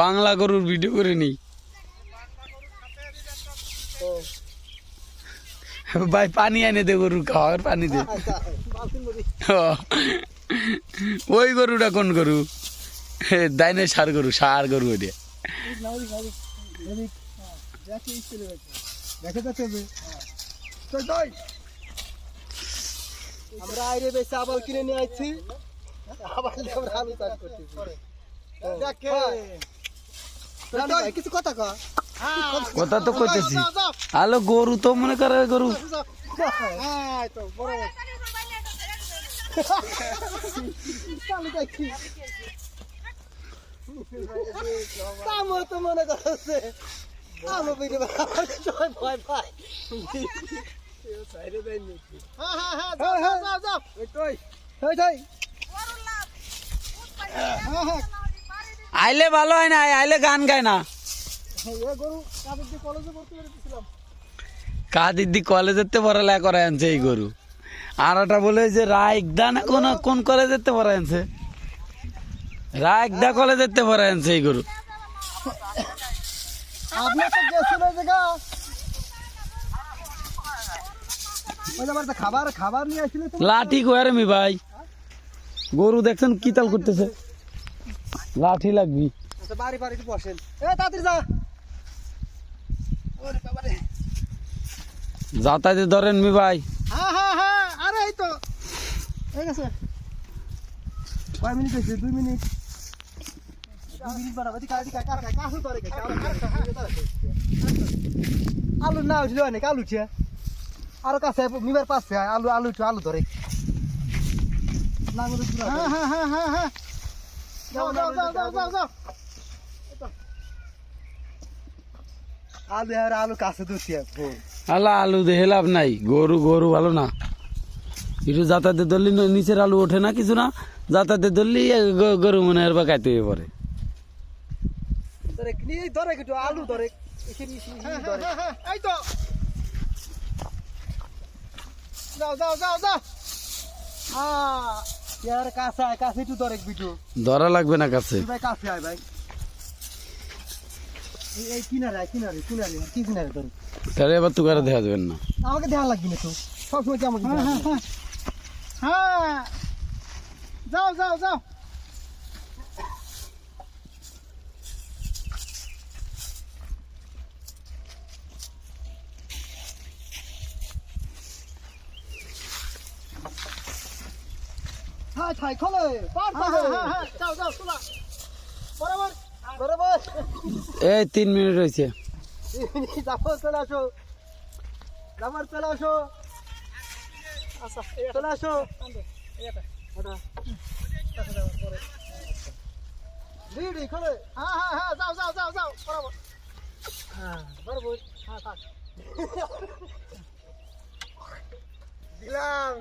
বাংলা গরুর ভিডিও করে নি ভাই, পানি এনে দে গরুর খাওয়ার, পানি দে। ওই গরুটা কোন গরু? দাইনে সার গরু সার গরু ওটা দেখে যাচ্ছে যে চল যাই আমরা আইরে বেশি আবার কিনে নিয়ে আসছি আবার আলু চাষ কিছু কথা কয় কথা তো কইতেছি। আলো গরু তো মনে করে গরু। হ্যাঁ তো মনে করছে। সবাই ভয় পায়। হ্যাঁ হ্যাঁ। আইলে ভালো হয় না আইলে গান গায় না। কাদের কাদির দি কলেজেতে পড়ালেখা করে আনছে এই গরু। আর ওটা বলে যে রায়কদা না কোন কোন কলেজেতে পড়া আনছে? রায়কদা কলেজেতে পড়া আনছে এই গরু। তো খাবার খাবার নিয়ে আসছিলে তো লাঠি কোয়ারে মি ভাই। গরু দেখছেন কি তাল করতেছে? লাঠি লাগবি। আচ্ছা বাড়ি বাড়ি বসেন। এ তাড়াতাড়ি যা। ওরে বাবা রে যাতায়াতে ধরেন মি ভাই। হ্যাঁ হ্যাঁ হ্যাঁ আরে এই তো। এই গেছে কয় মিনিট হয়েছে? দুই মিনিট। আলু না উঠলে অনেক আলু ছে আরও কাছে নিবার পাশে আলু আলু আলু ধরে। হ্যাঁ হ্যাঁ হ্যাঁ হ্যাঁ হ্যাঁ। যাও যাও যাও যাও যাও যাও। আলু আর আলু কাছে দুটি আলা আলু দেখে লাভ নাই। গরু গরু ভালো না। একটু যাতায়াতে ধরলি নিচের আলু ওঠে না কিছু না। যাতায়াতে ধরলি গরু মনে হয় বা খাইতে হয়ে পড়ে। ধরে একটু আলু ধরে এই তো। যাও যাও যাও যাও। হ্যাঁ ইয়ার কাছে আয় কাছে একটু ধরে বিটু ধরা লাগবে না কাছে। ভাই কাছে আয় ভাই। এই- কিনারে কিনারে কিনারে কি কিনারে ধরে? তাহলে এবার তুই করে দেখা যাবেন না। আমাকে ধ্যান লাগবে না তো। সবসময় কি আমাকে হ্যাঁ। যাও যাও যাও। হাই হাই খোলে পার পার। যাও যাও তোলা বরাবর বরাবর। এই তিন মিনিট হয়েছে যাব চলে আসো। যাবার চলে আসো। আচ্ছা চলে আসো। খোলে। হ্যাঁ হ্যাঁ হ্যাঁ যাও যাও যাও যাও বরাবর। হ্যাঁ বরাবর। হ্যাঁ থাক। দিলাম